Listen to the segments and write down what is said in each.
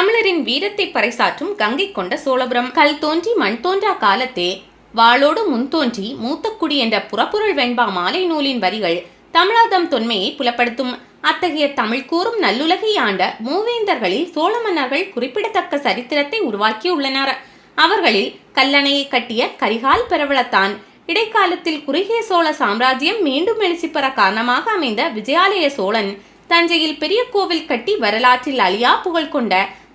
தமிழரின் வீரத்தை பறைசாற்றும் கங்கை கொண்ட சோழபுரம். கல் தோன்றி மண் தோன்றா காலத்தே வாளோடு முன்தோன்றி மூத்தக்குடி என்ற புறப்பொருள் வெண்பா மாலை நூலின் வரிகள் தமிழாதம் தொன்மையை புலப்படுத்தும். அத்தகைய தமிழ் கூறும் நல்லுலகை ஆண்ட மூவேந்தர்களில் சோழ மன்னர்கள் குறிப்பிடத்தக்க சரித்திரத்தை உருவாக்கியுள்ளனர். அவர்களில் கல்லணையை கட்டிய கரிகால் பெரவளத்தான் இடைக்காலத்தில் குறுகிய சோழ சாம்ராஜ்யம் மீண்டும் எழுச்சி பெற காரணமாக அமைந்த விஜயாலய சோழன் தஞ்சையில் பெரிய கோவில் கட்டி வரலாற்றில் அழியா புகழ் கொண்ட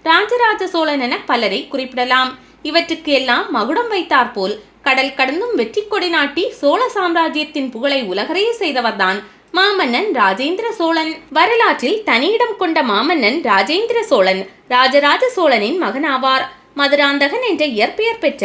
ராஜராஜ சோழன் என பலரை குறிப்பிடலாம். இவற்றுக்கு எல்லாம் மகுடம் வைத்தாற்போல் கடல் கடந்தும் வெற்றி கொடி நாட்டி சோழ சாம்ராஜ்யத்தின் புகழை உலகறைய செய்தவர்தான் மாமன்னன் ராஜேந்திர சோழன். வரலாற்றில் தனியிடம் கொண்ட மாமன்னன் ராஜேந்திர சோழன் ராஜராஜ சோழனின் மகனாவார். மதுராந்தகன் என்ற இயற்பெயர் பெற்ற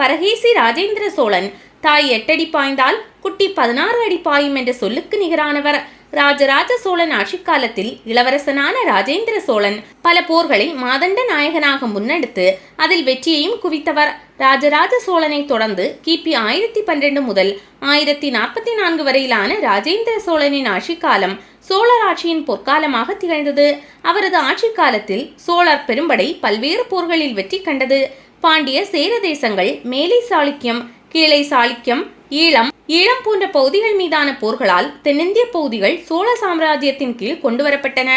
பரகேசி ராஜேந்திர சோழன் தாய் எட்டடி பாய்ந்தால் குட்டி பதினாறு அடி பாயும் என்ற சொல்லுக்கு நிகரானவர். ராஜராஜ சோழன் ஆட்சி காலத்தில் இளவரசனான ராஜேந்திர சோழன் பல போர்களை மாதண்ட நாயகனாக முன்னெடுத்து அதில் வெற்றியையும் குவித்தவர். ராஜராஜ சோழனை தொடர்ந்து கிபி ஆயிரத்தி பன்னிரண்டு முதல் ஆயிரத்தி நாற்பத்தி நான்கு வரையிலான ராஜேந்திர சோழனின் ஆட்சி காலம் சோழர் ஆட்சியின் பொற்காலமாக திகழ்ந்தது. அவரது ஆட்சி காலத்தில் சோழர் பெரும்படை பல்வேறு போர்களில் வெற்றி கண்டது. பாண்டிய சேர தேசங்கள் மேலை சாளுக்கியம் கீழை சாளுக்கியம் ஈழம் ஈழம் போன்ற பகுதிகள் மீதான போர்களால் தென்னிந்திய பகுதிகள் சோழ சாம்ராஜ்யத்தின் கீழ் கொண்டுவரப்பட்டன.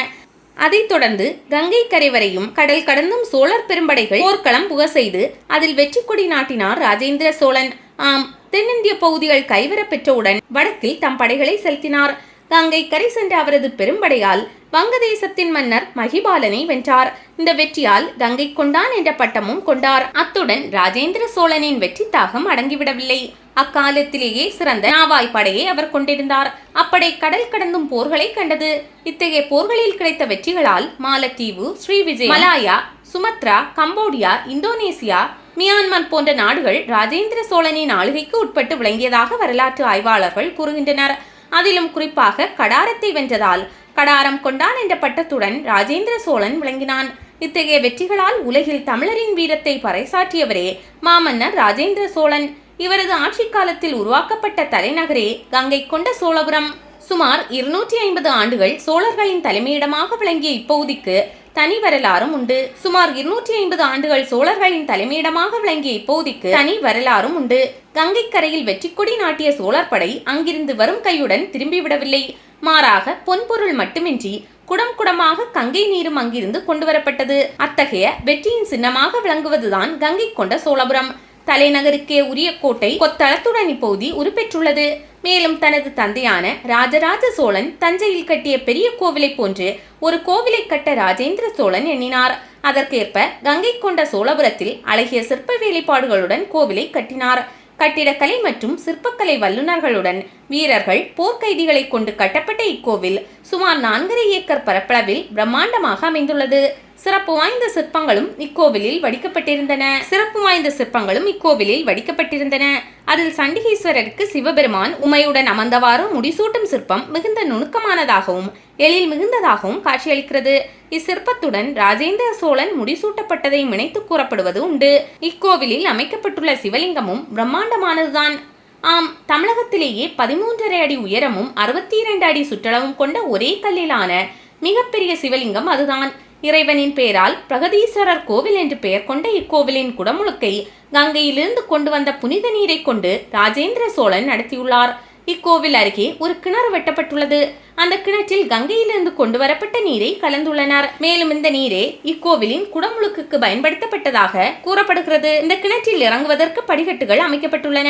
அதைத் தொடர்ந்து கங்கை கரை வரையும் கடல் கடந்தும் சோழர் பெரும்படைகள் போர்க்களம் புக செய்து அதில் வெற்றி கொடி நாட்டினார் ராஜேந்திர சோழன். ஆம் தென்னிந்திய பகுதிகள் கைவரப் பெற்றவுடன் வடக்கில் தம் படைகளை செலுத்தினார். கங்கை கரை சென்ற அவரது பெரும்படையால் வங்கதேசத்தின் மன்னர் மகிபாலனை வென்றார். இந்த வெற்றியால் கங்கை கொண்டான் என்ற பட்டமும் கொண்டார். அத்துடன் ராஜேந்திர சோழனின் வெற்றி தாகம் அடங்கிவிடவில்லை. அக்காலத்திலேயே சிறந்த நாவாய் படையை அவர் கொண்டிருந்தார். அப்படை கடல் கடந்தும் போர்களை கண்டது. இத்தகைய போர்களில் கிடைத்த வெற்றிகளால் மாலத்தீவு Srivijay Malaya Sumatra Cambodia Indonesia Myanmar போன்ற நாடுகள் ராஜேந்திர சோழனின் ஆளுகைக்கு உட்பட்டு விளங்கியதாக வரலாற்று ஆய்வாளர்கள் கூறுகின்றனர். அதிலும் குறிப்பாக கடாரத்தை வென்றதால் கடாரம் கொண்டான் என்ற பட்டத்துடன் ராஜேந்திர சோழன் விளங்கினான். இத்தகைய வெற்றிகளால் உலகில் தமிழரின் வீரத்தை பறைசாற்றியவரே மாமன்னர் ராஜேந்திர சோழன். இவரது ஆட்சி காலத்தில் உருவாக்கப்பட்ட தலைநகரே கங்கை கொண்ட சோழபுரம். சுமார் இருநூற்றி ஐம்பது ஆண்டுகள் சோழர்களின் தலைமையிடமாக விளங்கிய இப்பகுதிக்கு தனி வரலாறும் உண்டு. சுமார் இருநூற்றி ஐம்பது ஆண்டுகள் சோழர்களின் தலைமையிடமாக விளங்கிய இப்பகுதிக்கு தனி வரலாறும் உண்டு. கங்கைக்கரையில் வெற்றி கொடி நாட்டிய சோழர் படை அங்கிருந்து வரும் கையுடன் திரும்பிவிடவில்லை. மாறாக பொன்பொருள் மட்டுமின்றி குடம் குடமாக கங்கை நீரும் அங்கிருந்து கொண்டு வரப்பட்டது அத்தகைய வெற்றியின் சின்னமாக விளங்குவதுதான் கங்கை கொண்ட சோழபுரம். தலைநகருக்கே உரிய கோட்டை கொத்தளத்துடன் இப்பகுதி உருப்பெற்றுள்ளது. மேலும் தனது தந்தையான ராஜராஜ சோழன் தஞ்சையில் கட்டிய பெரிய கோவிலை போன்று ஒரு கோவிலை கட்ட ராஜேந்திர சோழன் எண்ணினார். அதற்கேற்ப கங்கை கொண்ட சோழபுரத்தில் அழகிய சிற்ப வேலைப்பாடுகளுடன் கோவிலை கட்டினார். கட்டிடக்கலை மற்றும் சிற்பக்கலை வல்லுநர்களுடன் வீரர்கள் போர்க்கைதிகளை கொண்டு கட்டப்பட்ட இக்கோவில் சுமார் நான்கரை ஏக்கர் பரப்பளவில் பிரம்மாண்டமாக அமைந்துள்ளது. சிறப்பு வாய்ந்த சிற்பங்களும் இக்கோவிலில் வடிக்கப்பட்டிருந்தன. சிறப்பு வாய்ந்த சிற்பங்களும் இக்கோவிலில் வடிக்கப்பட்டிருந்தன. அதில் சண்டிகேஸ்வரருக்கு சிவபெருமான் உமையுடன் அமர்ந்தவாறு முடிசூட்டும் சிற்பம் மிகுந்த நுணுக்கமானதாகவும் எழில் மிகுந்ததாகவும் காட்சியளிக்கிறது. இச்சிற்பத்துடன் ராஜேந்திர சோழன் முடிசூட்டப்பட்டதை நினைத்து கூறப்படுவது உண்டு. இக்கோவிலில் அமைக்கப்பட்டுள்ள சிவலிங்கமும் பிரம்மாண்டமானதுதான். ஆம் தமிழகத்திலேயே பதிமூன்றரை அடி உயரமும் அறுபத்தி இரண்டு அடி சுற்றளவும் கொண்ட ஒரே கல்லிலான மிகப்பெரிய சிவலிங்கம் அதுதான். இறைவனின் பெயரால் பிரகதீஸ்வரர் கோவில் என்று பெயர் கொண்ட இக்கோவிலின் குடமுழுக்கை கங்கையிலிருந்து கொண்டு வந்த புனித நீரை கொண்டு ராஜேந்திர சோழன் நடத்தியுள்ளார். இக்கோவில் அருகே ஒரு கிணறு வெட்டப்பட்டுள்ளது. அந்த கிணற்றில் கங்கையிலிருந்து கொண்டு வரப்பட்ட நீரை கலந்துள்ளனர். மேலும் இந்த நீரே இக்கோவிலின் குடமுழுக்குக்கு பயன்படுத்தப்பட்டதாக கூறப்படுகிறது. இந்த கிணற்றில் இறங்குவதற்கு படிக்கட்டுகள் அமைக்கப்பட்டுள்ளன.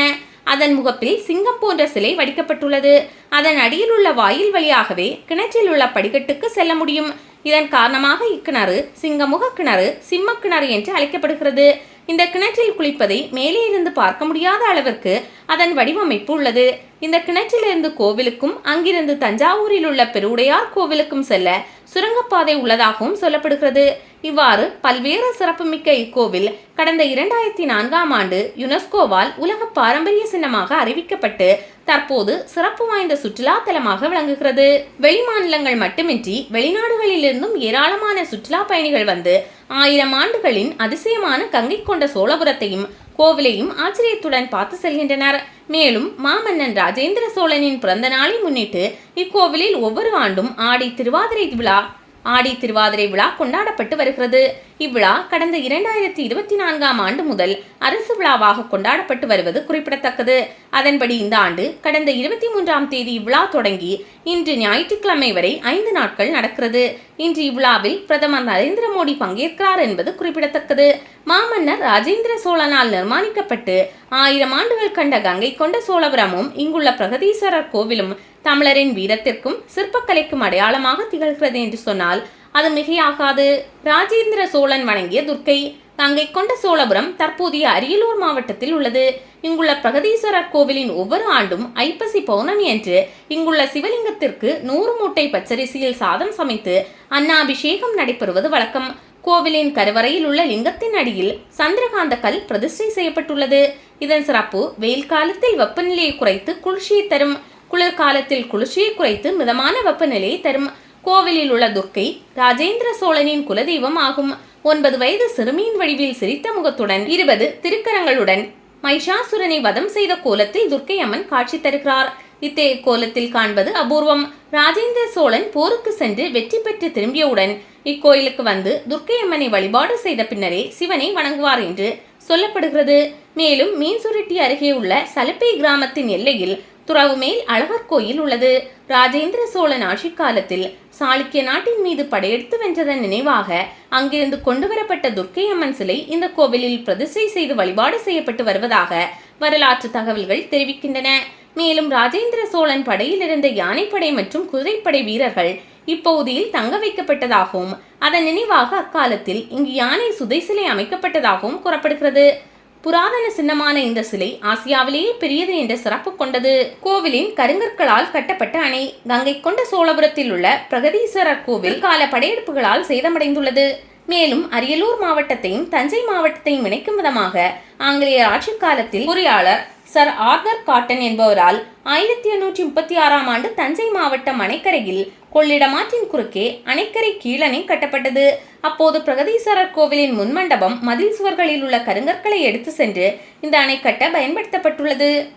அதன் முகப்பில் சிங்கம் போன்ற சிலை வடிக்கப்பட்டுள்ளது. அதன் அடியில் உள்ள வாயில் வழியாகவே கிணற்றில் உள்ள படிக்கட்டுக்கு செல்ல முடியும். இதன் காரணமாக இக்கிணறு சிங்கமுக கிணறு சிம்ம கிணறு என்று அழைக்கப்படுகிறது. இந்த கிணற்றில் குளிப்பதை மேலே இருந்து பார்க்க முடியாத அளவிற்கு அதன் வடிவமைப்பு உள்ளது. இந்த கிணற்றிலிருந்து கோவிலுக்கும் அங்கிருந்து தஞ்சாவூரில் உள்ள பெருவுடையார் கோவிலுக்கும் செல்ல சுரங்கப்பாதை உள்ளதாகவும் சொல்லப்படுகிறது. இவ்வாறு பல்வேறு சிறப்புமிக்க இக்கோவில் கடந்த இரண்டாயிரத்தி நான்காம் ஆண்டு யுனெஸ்கோவால் உலக பாரம்பரிய சின்னமாக அறிவிக்கப்பட்டு தற்போது சிறப்பு வாய்ந்த சுற்றுலா தலமாக விளங்குகிறது. வெளிமாநிலங்கள் மட்டுமின்றி வெளிநாடுகளிலிருந்தும் ஏராளமான சுற்றுலா பயணிகள் வந்து ஆயிரம் ஆண்டுகளின் அதிசயமான கங்கை கொண்ட சோழபுரத்தையும் கோவிலையும் ஆச்சரியத்துடன் பார்த்து செல்கின்றனர். மேலும் மாமன்னன் ராஜேந்திர சோழனின் பிறந்த நாளை முன்னிட்டு இக்கோவிலில் ஒவ்வொரு ஆண்டும் ஆடி திருவாதிரை விழா ஆடி திருவாதிரை விழா கொண்டாடப்பட்டு வருகிறது. இவ்விழா கடந்த இரண்டாயிரத்தி இருபத்தி நான்காம் ஆண்டு முதல் அரசு விழாவாக கொண்டாடப்பட்டு வருவது குறிப்பிடத்தக்கது. அதன்படி இந்த ஆண்டு கடந்த இருபத்தி மூன்றாம் தேதி இவ்விழா தொடங்கி இன்று ஞாயிற்றுக்கிழமை வரை ஐந்து நாட்கள் நடக்கிறது. இன்று இவ்விழாவில் பிரதமர் நரேந்திர மோடி பங்கேற்கிறார் என்பது குறிப்பிடத்தக்கது. மாமன்னர் ராஜேந்திர சோழனால் நிர்மாணிக்கப்பட்டு ஆயிரம் ஆண்டுகள் கண்ட கங்கை கொண்ட சோழபுரமும் இங்குள்ள பிரகதீஸ்வரர் கோவிலும் தமிழரின் வீரத்திற்கும் சிற்பக்கலைக்கும் அடையாளமாக திகழ்கிறது என்று சொன்னால் அது மிகையாகாது. ராஜேந்திர சோழன் வணங்கிய துர்க்கை தங்கை கொண்ட சோழபுரம் தற்போதைய அரியலூர் மாவட்டத்தில் உள்ளது. இங்குள்ள பிரகதீஸ்வரர் கோவிலின் ஒவ்வொரு ஆண்டும் ஐப்பசி பௌர்ணமி அன்று இங்குள்ள சிவலிங்கத்திற்கு நூறு மூட்டை பச்சரிசியில் சாதம் சமைத்து அன்னாபிஷேகம் நடைபெறுவது வழக்கம். கோவிலின் கருவறையில் உள்ள லிங்கத்தின் அடியில் சந்திரகாந்த கல் பிரதிஷ்டை செய்யப்பட்டுள்ளது. இதன் சிறப்பு வெயில் காலத்தில் வெப்பநிலையை குறைத்து குளிர்ச்சியை தரும். குளிர்காலத்தில் குளிர்ச்சியை குறைத்து மிதமான வெப்பநிலையை தரும். கோவிலில் உள்ள துர்க்கை ராஜேந்திர சோழனின் குலதெய்வம் ஆகும். ஒன்பது வயது சிறுமியின் வடிவில் சிரித்த முகத்துடன் இருபது திருக்கரங்களுடன் மைஷாசுரனை வதம் செய்த கோலத்தில் துர்க்கை அம்மன் காட்சி தருகிறார். இத்தகைய கோலத்தில் காண்பது அபூர்வம். ராஜேந்திர சோழன் போருக்கு சென்று வெற்றி பெற்று திரும்பியவுடன் இக்கோயிலுக்கு வந்து துர்க்கை அம்மனை வழிபாடு செய்த பின்னரே சிவனை வணங்குவார் என்று சொல்லப்படுகிறது. மேலும் மீன்சுருட்டி அருகே உள்ள சலப்பை கிராமத்தின் எல்லையில் துறவுமேல் அழகர் கோயில் உள்ளது. ராஜேந்திர சோழன் ஆட்சி காலத்தில் சாளுக்கிய நாட்டின் மீது படையெடுத்து வென்றதன் நினைவாக அங்கிருந்து கொண்டு வரப்பட்ட துர்க்கை அம்மன் சிலை இந்த கோவிலில் பிரதிஷ்டை செய்து வழிபாடு செய்யப்பட்டு வருவதாக வரலாற்று தகவல்கள் தெரிவிக்கின்றன. மேலும் ராஜேந்திர சோழன் படையில் இருந்த யானைப்படை மற்றும் குதிரைப்படை வீரர்கள் இப்பகுதியில் தங்க வைக்கப்பட்டதாகவும் அதன் நினைவாக அக்காலத்தில் இங்கு யானை சுதை சிலை அமைக்கப்பட்டதாகவும் கூறப்படுகிறது. புராதன சின்னமான இந்த சிலை ஆசியாவிலேயே பெரியது என்ற சிறப்பு கொண்டது. கோவிலின் கருங்கற்களால் கட்டப்பட்ட அணை கங்கை கொண்ட சோழபுரத்தில் உள்ள பிரகதீஸ்வரர் கோவில் கால படையெடுப்புகளால் சேதமடைந்துள்ளது. மேலும் அரியலூர் மாவட்டத்தையும் தஞ்சை மாவட்டத்தையும் இணைக்கும் விதமாக ஆங்கிலேயர் ஆட்சி காலத்தில் பொறியாளர் சர் ஆர்தர் காட்டன் என்பவரால் ஆயிரத்தி எண்ணூற்றி முப்பத்தி ஆறாம் ஆண்டு தஞ்சை மாவட்டம் அணைக்கரையில் கொள்ளிடமாற்றின் குறுக்கே அணைக்கரை கீழணை கட்டப்பட்டது. அப்போது பிரகதீஸ்வரர் கோவிலின் முன்மண்டபம் மதில் சுவர்களில் உள்ள கருங்கற்களை எடுத்து சென்று இந்த அணை கட்ட பயன்படுத்தப்பட்டுள்ளது.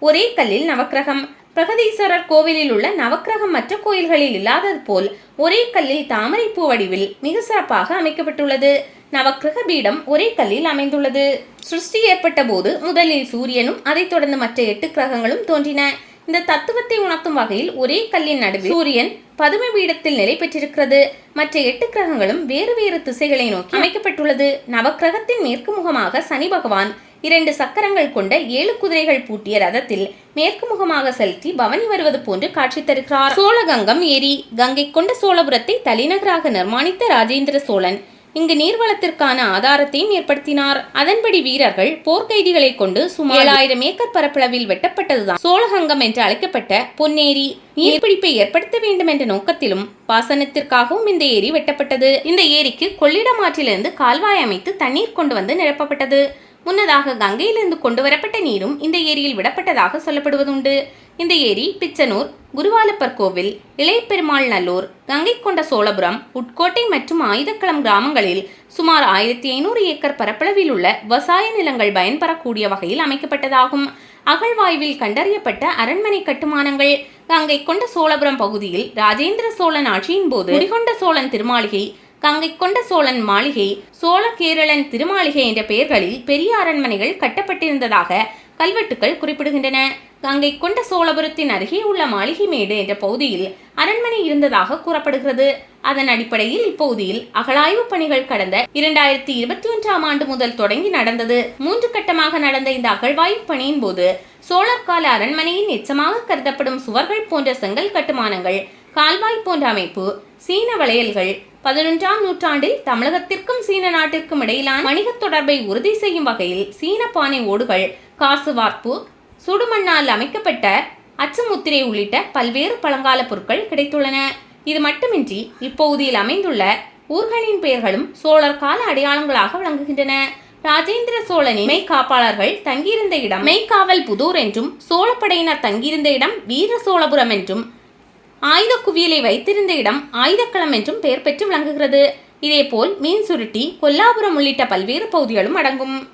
ஒரே கல்லில் நவக்கிரகம். பிரகதீஸ்வரர் கோவிலில் உள்ள நவக்கிரகம் மற்ற கோயில்களில் இல்லாதது போல் ஒரே கல்லில் தாமரைப்பூ வடிவில் மிக சிறப்பாக அமைக்கப்பட்டுள்ளது. நவக்கிரக பீடம் ஒரே கல்லில் அமைந்துள்ளது. சிருஷ்டி ஏற்பட்ட போது முதலில் சூரியனும் அதைத் தொடர்ந்து மற்ற எட்டு கிரகங்களும் தோன்றின. இந்த தத்துவத்தை உணர்த்தும் வகையில் ஒரே கல்லின் நடுவில் சூரியன் பதுமை பீடத்தில் நிலை பெற்றிருக்கிறது. மற்ற எட்டு கிரகங்களும் வேறு வேறு திசைகளை நோக்கி அமைக்கப்பட்டுள்ளது. நவக்கிரகத்தின் மேற்கு முகமாக சனி பகவான் இரண்டு சக்கரங்கள் கொண்ட ஏழு குதிரைகள் பூட்டிய ரதத்தில் மேற்கு முகமாக செலுத்தி பவனி வருவது போன்று காட்சி தருகிறார். சோழகங்கம் ஏரி கங்கை கொண்ட சோழபுரத்தை தலைநகராக நிர்மாணித்த ராஜேந்திர சோழன் இங்கு நீர்வளத்திற்கான ஆதாரத்தையும் ஏற்படுத்தினார். அதன்படி வீரர்கள் போர்க்கைதிகளை கொண்டு சுமார் ஏழாயிரம் ஏக்கர் பரப்பளவில் வெட்டப்பட்டதுதான். சோழகங்கம் என்று அழைக்கப்பட்ட பொன்னேரி நீர்பிடிப்பை ஏற்படுத்த வேண்டும் என்ற நோக்கத்திலும் பாசனத்திற்காகவும் இந்த ஏரி வெட்டப்பட்டது. இந்த ஏரிக்கு கொள்ளிடம் ஆற்றிலிருந்து கால்வாய் அமைத்து தண்ணீர் கொண்டு வந்து நிரப்பப்பட்டது. முன்னதாக கங்கையிலிருந்து கொண்டு வரப்பட்ட நீரும் இந்த ஏரியில் விடப்பட்டதாக சொல்லப்படுவதுண்டு. இந்த ஏரி பிச்சனூர் குருவாலப்பர் கோவில் இளையப்பெருமாள் நல்லூர் கங்கை கொண்ட சோழபுரம் உட்கோட்டை மற்றும் ஆயுதக்களம் கிராமங்களில் சுமார் ஆயிரத்தி ஐநூறு ஏக்கர் பரப்பளவில் உள்ள விவசாய நிலங்கள் பயன்பெறக்கூடிய வகையில் அமைக்கப்பட்டதாகும். அகழ்வாய்வில் கண்டறியப்பட்ட அரண்மனை கட்டுமானங்கள் கங்கை கொண்ட சோழபுரம் பகுதியில் ராஜேந்திர சோழன் ஆட்சியின் போது குடிகொண்ட சோழன் திருமாளிகை கங்கை கொண்ட சோழன் மாளிகை சோழ கேரளன் திருமாளிகை என்ற பெயர்களில் பெரிய அரண்மனைகள் கட்டப்பட்டிருந்ததாக கல்வெட்டுக்கள் குறிப்பிடுகின்றன. கங்கை கொண்ட சோழபுரத்தின் அருகே உள்ள மாளிகை மேடு என்ற பகுதியில் அரண்மனை இருந்ததாக கூறப்படுகிறது. அதன் அடிப்படையில் இப்பகுதியில் அகழாய்வு பணிகள் கடந்த இரண்டாயிரத்தி இருபத்தி ஒன்றாம் ஆண்டு முதல் தொடங்கி நடந்தது. மூன்று கட்டமாக நடந்த இந்த அகழ்வாய்வு பணியின் போது சோழர் கால அரண்மனையின் எச்சமாக கருதப்படும் சுவர்கள் போன்ற செங்கல் கட்டுமானங்கள் கால்வாய் போன்ற அமைப்பு சீன வளையல்கள் பதினொன்றாம் நூற்றாண்டில் தமிழகத்திற்கும் சீன நாட்டிற்கும் இடையிலான வணிகத் தொடர்பை உறுதி செய்யும் வகையில் சீன பானை ஓடுகள் காசு வார்ப்பு சுடுமண்ணால் அமைக்கப்பட்ட அச்சுமுத்திரை உள்ளிட்ட பல்வேறு பழங்கால பொருட்கள் கிடைத்துள்ளன. இது மட்டுமின்றி இப்பகுதியில் அமைந்துள்ள ஊர்களின் பெயர்களும் சோழர் கால அடையாளங்களாக விளங்குகின்றன. ராஜேந்திர சோழனின் மெய்காப்பாளர்கள் தங்கியிருந்த இடம் மெய்காவல் புதூர் என்றும் சோழப்படையினர் தங்கியிருந்த இடம் வீர சோழபுரம் என்றும் ஆயுத குவியலை வைத்திருந்த இடம் ஆயுதக்களம் என்றும் பெயர் பெற்று விளங்குகிறது. இதேபோல் மீன் சுருட்டி கொல்லாபுரம் உள்ளிட்ட பல்வேறு பகுதிகளும் அடங்கும்.